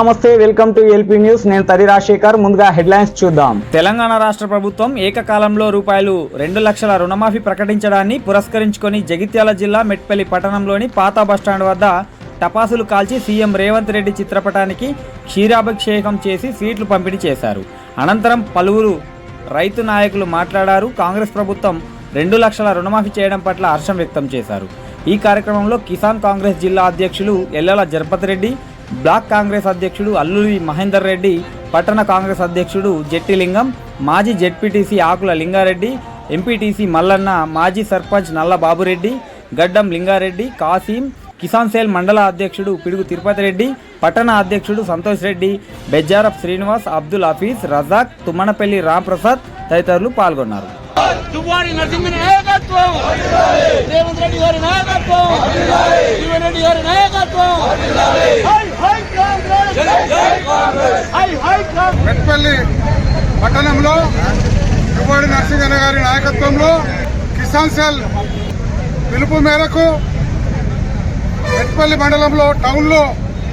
నమస్తే welcome to LP news. నేను తరి రాజశేఖర్. ముందుగా హెడ్లైన్స్ చూద్దాం. తెలంగాణ రాష్ట్ర ప్రభుత్వం ఏకకాలంలో రూపాయలు రెండు లక్షల రుణమాఫీ ప్రకటించడాన్ని పురస్కరించుకొని జగిత్యాల జిల్లా మెట్పల్లి పట్టణంలోని పాత బస్టాండ్ వద్ద టపాసులు కాల్చి సీఎం రేవంత్ రెడ్డి చిత్రపటానికి క్షీరాభిషేకం చేసి సీట్లు పంపిణీ చేశారు. అనంతరం పలువురు రైతు నాయకులు మాట్లాడారు. కాంగ్రెస్ ప్రభుత్వం రెండు లక్షల రుణమాఫీ చేయడం పట్ల హర్షం వ్యక్తం చేశారు. ఈ కార్యక్రమంలో కిసాన్ కాంగ్రెస్ జిల్లా అధ్యక్షులు ఎల్లల జరపతి రెడ్డి బ్లాక్ కాంగ్రెస్ అధ్యక్షుడు అల్లూరి మహేందర్ రెడ్డి పట్టణ కాంగ్రెస్ అధ్యక్షుడు జెట్టి లింగం మాజీ జెడ్పీటీసీ ఆకుల లింగారెడ్డి ఎంపీటీసీ మల్లన్న మాజీ సర్పంచ్ నల్ల బాబురెడ్డి గడ్డం లింగారెడ్డి కాసీం కిసాన్ సేల్ మండల అధ్యక్షుడు పిడుగు తిరుపతి రెడ్డి పట్టణ అధ్యక్షుడు సంతోష్ రెడ్డి బెజ్జారఫ్ శ్రీనివాస్ అబ్దుల్ హఫీజ్ రజాక్ తుమ్మనపల్లి రాంప్రసాద్ తదితరులు పాల్గొన్నారు. నరసింహ నాయకత్వం! రేవంత్ రెడ్డి గారి నాయకత్వం! జీవన్ రెడ్డి గారి నాయకత్వం! కాంగ్రెస్ పట్టణంలో యువడి నరసింహన్న గారి నాయకత్వంలో కిసాన్ సెల్ పిలుపు మేరకు ఎట్పల్లి మండలంలో టౌన్లో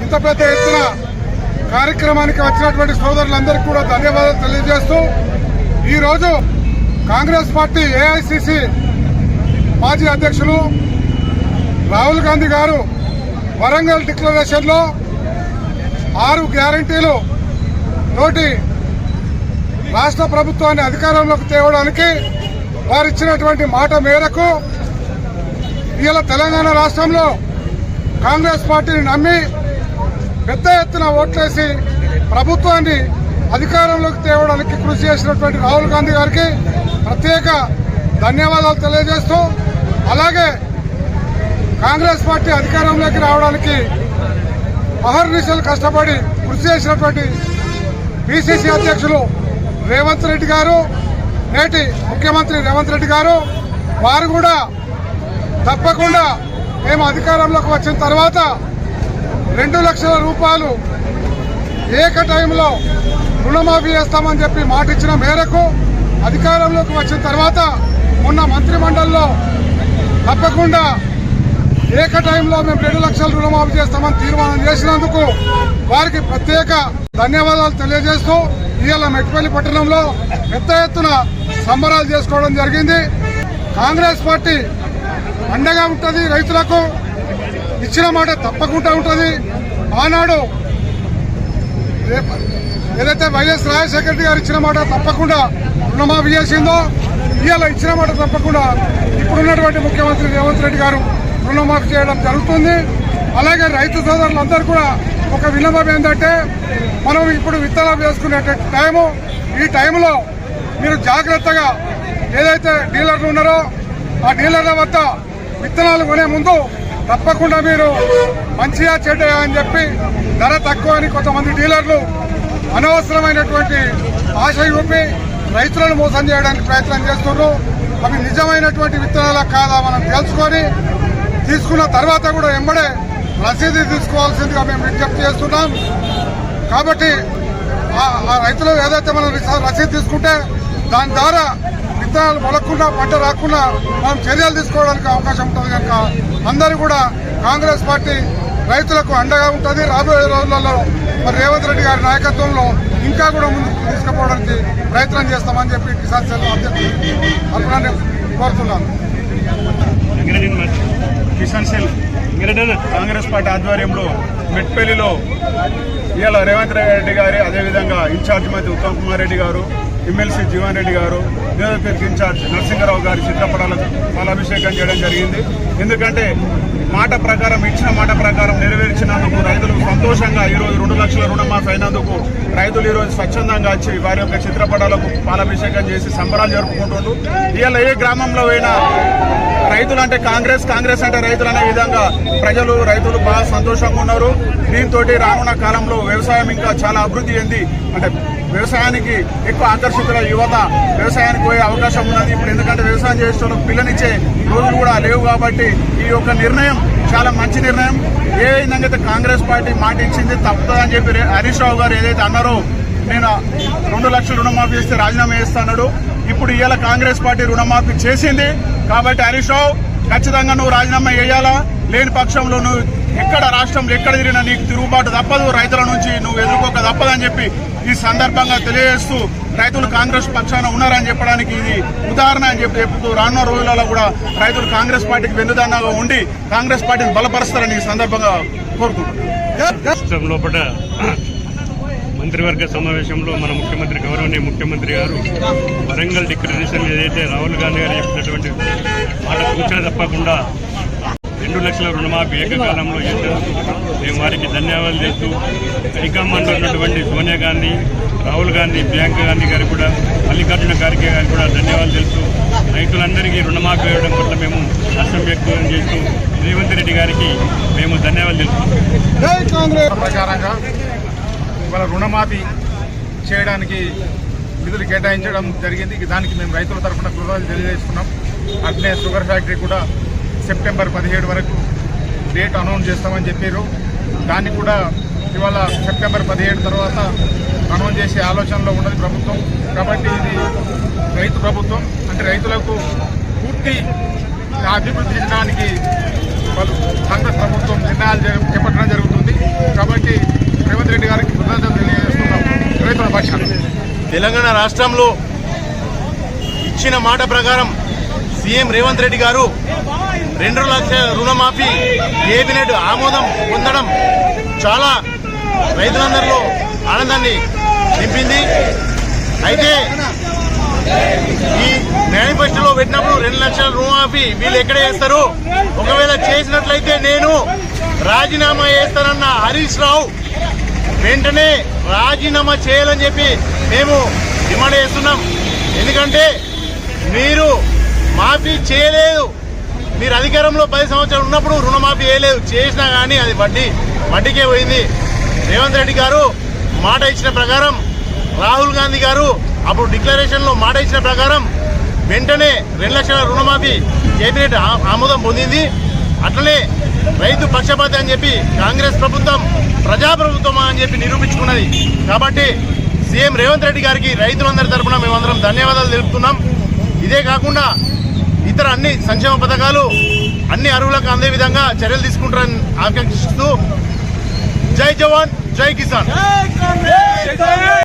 ఇంత పెద్ద ఎత్తున కార్యక్రమానికి వచ్చినటువంటి సోదరులందరికీ కూడా ధన్యవాదాలు తెలియజేస్తూ ఈరోజు కాంగ్రెస్ పార్టీ ఏఐసిసి మాజీ అధ్యక్షులు రాహుల్ గాంధీ గారు వరంగల్ డిక్లరేషన్లో ఆరు గ్యారంటీలు నోటి రాష్ట్ర ప్రభుత్వాన్ని అధికారంలోకి తేవడానికి వారు ఇచ్చినటువంటి మాట మేరకు ఇవాళ తెలంగాణ రాష్ట్రంలో కాంగ్రెస్ పార్టీని నమ్మి పెద్ద ఎత్తున ఓట్లేసి ప్రభుత్వాన్ని అధికారంలోకి తేవడానికి కృషి చేసినటువంటి రాహుల్ గాంధీ గారికి ప్రత్యేక ధన్యవాదాలు తెలియజేస్తూ అలాగే కాంగ్రెస్ పార్టీ అధికారంలోకి రావడానికి అహర్నిశలు కష్టపడి కృషి చేసినటువంటి పిసిసి అధ్యక్షులు రేవంత్ రెడ్డి గారు నేటి ముఖ్యమంత్రి రేవంత్ రెడ్డి గారు వారు కూడా తప్పకుండా మేము అధికారంలోకి వచ్చిన తర్వాత రెండు లక్షల రూపాయలు ఏక టైంలో రుణమాఫీ చేస్తామని చెప్పి మాట ఇచ్చిన మేరకు అధికారంలోకి వచ్చిన తర్వాత మొన్న మంత్రిమండలిలో తప్పకుండా ఏక టైంలో మేము రెండు లక్షల రుణమాఫీ చేస్తామని తీర్మానం చేసినందుకు వారికి ప్రత్యేక ధన్యవాదాలు తెలియజేస్తూ ఇవాళ మెట్పల్లి పట్టణంలో పెద్ద ఎత్తున సంబరాలు చేసుకోవడం జరిగింది. కాంగ్రెస్ పార్టీ అండగా ఉంటుంది రైతులకు ఇచ్చిన మాట తప్పకుండా ఉంటుంది. ఆనాడు ఏదైతే వైఎస్ రాజశేఖర రెడ్డి గారు ఇచ్చిన మాట తప్పకుండా రుణమాఫీ చేసిందో ఇవాళ ఇచ్చిన మాట తప్పకుండా ఇప్పుడున్నటువంటి ముఖ్యమంత్రి రేవంత్ రెడ్డి గారు రుణమాఫీ చేయడం జరుగుతుంది. అలాగే రైతు సోదరులందరూ కూడా ఒక విలంబం ఏంటంటే మనం ఇప్పుడు విత్తనాలు వేసుకునే టైము ఈ టైంలో మీరు జాగ్రత్తగా ఏదైతే డీలర్లు ఉన్నారో ఆ డీలర్ల వద్ద విత్తనాలు కొనే ముందు తప్పకుండా మీరు మంచిగా చెడ్డయా అని చెప్పి ధర తక్కువ అని కొంతమంది డీలర్లు అనవసరమైనటువంటి ఆశ చూపి రైతులను మోసం చేయడానికి ప్రయత్నం చేస్తున్నారు. అవి నిజమైనటువంటి విత్తనాల కాదా మనం తెలుసుకొని తీసుకున్న తర్వాత కూడా ఎంబడే రసీదు తీసుకోవాల్సిందిగా మేము విజ్ఞప్తి చేస్తున్నాం. కాబట్టి ఆ- ఆ రైతులు ఏదైతే మనం రసీదు తీసుకుంటే దాని ద్వారా విత్తనాలు మొలకుండా పంట రాకుండా మనం చర్యలు తీసుకోవడానికి అవకాశం ఉంటుంది కనుక అందరూ కూడా కాంగ్రెస్ పార్టీ రైతులకు అండగా ఉంటుంది. రాబోయే రోజులలో మరి రేవంత్ రెడ్డి గారి నాయకత్వంలో ఇంకా కూడా ముందుకు తీసుకుపోవడానికి ప్రయత్నం చేస్తామని చెప్పి కిసాన్ సెల్ అధ్యక్షులు కోరుతున్నాను. కిసాన్ సెల్ కాంగ్రెస్ పార్టీ ఆధ్వర్యంలో మెట్పల్లిలో ఇవాళ రేవంత్ రెడ్డి గారి అదేవిధంగా ఇన్ఛార్జ్ మంత్రి ఉత్తమ్ కుమార్ రెడ్డి గారు ఎమ్మెల్సీ జీవన్ రెడ్డి గారు నియోజకవర్గ ఇన్ఛార్జ్ నరసింహరావు గారి చిత్రపటాలకు పాలాభిషేకం చేయడం జరిగింది. ఎందుకంటే మాట ప్రకారం ఇచ్చిన మాట ప్రకారం నెరవేర్చినందుకు రైతులు సంతోషంగా ఈరోజు లక్షల రుణమాఫీ అయినందుకు రైతులు ఈరోజు స్వచ్ఛందంగా వచ్చి వారి యొక్క చిత్రపటాలకు పాలాభిషేకం చేసి సంబరాలు జరుపుకుంటున్నారు ఇవాళ ఏ గ్రామంలో అయినా రైతులు అంటే కాంగ్రెస్ కాంగ్రెస్ అంటే రైతులు అనే విధంగా ప్రజలు రైతులు బాగా సంతోషంగా ఉన్నారు. దీంతో రానున్న కాలంలో వ్యవసాయం ఇంకా చాలా అభివృద్ధి చెంది అంటే వ్యవసాయానికి ఎక్కువ ఆకర్షితుల యువత వ్యవసాయానికి పోయే అవకాశం ఉన్నది. ఇప్పుడు ఎందుకంటే వ్యవసాయం చేస్తున్న పిల్లనిచ్చే రోజులు కూడా లేవు కాబట్టి ఈ యొక్క నిర్ణయం చాలా మంచి నిర్ణయం. ఏ విధంగా అయితే కాంగ్రెస్ పార్టీ మాట ఇచ్చింది తప్పుతుందని చెప్పి రే- హరీష్ రావు గారు ఏదైతే అన్నారో నేను రెండు లక్షలు రుణమాఫీ చేస్తే రాజీనామా చేస్తాడు ఇప్పుడు ఇవాళ కాంగ్రెస్ పార్టీ రుణమాఫీ చేసింది. కాబట్టి హరీష్ రావు ఖచ్చితంగా నువ్వు రాజీనామా చేయాలా? లేని పక్షంలో నువ్వు ఎక్కడ రాష్ట్రంలో ఎక్కడ తిరిగినా నీకు తిరుగుబాటు తప్పదు. రైతుల నుంచి నువ్వు ఎదుర్కోక తప్పదని చెప్పి ఈ సందర్భంగా తెలియజేస్తూ రైతులు కాంగ్రెస్ పక్షాన ఉన్నారని చెప్పడానికి ఇది ఉదాహరణ అని చెప్పి చెప్తూ రానున్న రోజులలో కూడా రైతులు కాంగ్రెస్ పార్టీకి వెన్నుదన్నగా ఉండి కాంగ్రెస్ పార్టీని బలపరుస్తారని ఈ సందర్భంగా కోరుకుంటున్నాను లోపల మంత్రివర్గ సమావేశంలో మన ముఖ్యమంత్రి గౌరవనీయ ముఖ్యమంత్రి గారు వరంగల్ డిక్లరేషన్ ఏదైతే రాహుల్ గాంధీ గారు చెప్పినటువంటి మాట సూచన తప్పకుండా రెండు లక్షల రుణమాఫీ ఏకకాలంలో చేసేందుకు మేము వారికి ధన్యవాదాలు చేస్తూ హైకమాండ్లో ఉన్నటువంటి సోనియా గాంధీ రాహుల్ గాంధీ ప్రియాంక గాంధీ గారికి కూడా మల్లికార్జున ఖార్గే గారికి కూడా ధన్యవాదాలు తెలుస్తూ రైతులందరికీ రుణమాఫీ వేయడం పట్ల మేము హర్షం వ్యక్తం చేస్తూ రేవంత్ రెడ్డి గారికి మేము ధన్యవాదాలు ప్రకారంగా ఇవాళ రుణమాఫీ చేయడానికి నిధులు కేటాయించడం జరిగింది. దానికి మేము రైతుల తరఫున కృతజ్ఞతలు తెలియజేస్తున్నాం. అట్లే షుగర్ ఫ్యాక్టరీ కూడా సెప్టెంబర్ పదిహేడు వరకు డేట్ అనౌన్స్ చేస్తామని చెప్పారు. దాన్ని కూడా ఇవాళ సెప్టెంబర్ పదిహేడు తర్వాత అనౌన్స్ చేసే ఆలోచనలో ఉన్నది ప్రభుత్వం. కాబట్టి ఇది రైతు ప్రభుత్వం అంటే రైతులకు పూర్తి అభివృద్ధి చెందడానికి వాళ్ళు కాంగ్రెస్ ప్రభుత్వం నిర్ణయాలు చేపట్టడం జరుగుతుంది. కాబట్టి రేవంత్ రెడ్డి గారికి కృతజ్ఞతలు తెలియజేస్తున్నాం. రైతుల పక్షాన్ని తెలంగాణ రాష్ట్రంలో ఇచ్చిన మాట ప్రకారం సీఎం రేవంత్ రెడ్డి గారు రెండు లక్షల రుణమాఫీ కేబినెట్ ఆమోదం పొందడం చాలా రైతులందరిలో ఆనందాన్ని నింపింది. అయితే ఈ మేనిఫెస్టోలో పెట్టినప్పుడు రెండు లక్షల రుణమాఫీ వీళ్ళు ఎక్కడ చేస్తారు? ఒకవేళ చేసినట్లయితే నేను రాజీనామా చేస్తానన్న హరీష్ రావు వెంటనే రాజీనామా చేయాలని చెప్పి మేము డిమాండ్ చేస్తున్నాం. ఎందుకంటే మీరు మాఫీ చేయలేదు. మీరు అధికారంలో పది సంవత్సరాలు ఉన్నప్పుడు రుణమాఫీ చేయలేదు. చేసినా కానీ అది వడ్డీ వడ్డీకే పోయింది. రేవంత్ రెడ్డి గారు మాట ఇచ్చిన ప్రకారం రాహుల్ గాంధీ గారు అప్పుడు డిక్లరేషన్లో మాట ఇచ్చిన ప్రకారం వెంటనే రెండు లక్షల రుణమాఫీ కేబినెట్ ఆమోదం పొందింది. అట్లనే రైతు పక్షపాతి అని చెప్పి కాంగ్రెస్ ప్రభుత్వం ప్రజాప్రభుత్వం అని చెప్పి నిరూపించుకున్నది. కాబట్టి సీఎం రేవంత్ రెడ్డి గారికి రైతులందరి తరఫున మేమందరం ధన్యవాదాలు తెలుపుతున్నాం. ఇదే కాకుండా ఇతర అన్ని సంక్షేమ పథకాలు అన్ని అరువులకు అందే విధంగా చర్యలు తీసుకుంటారని ఆకాంక్షిస్తూ జై జవాన్ జై కిసాన్.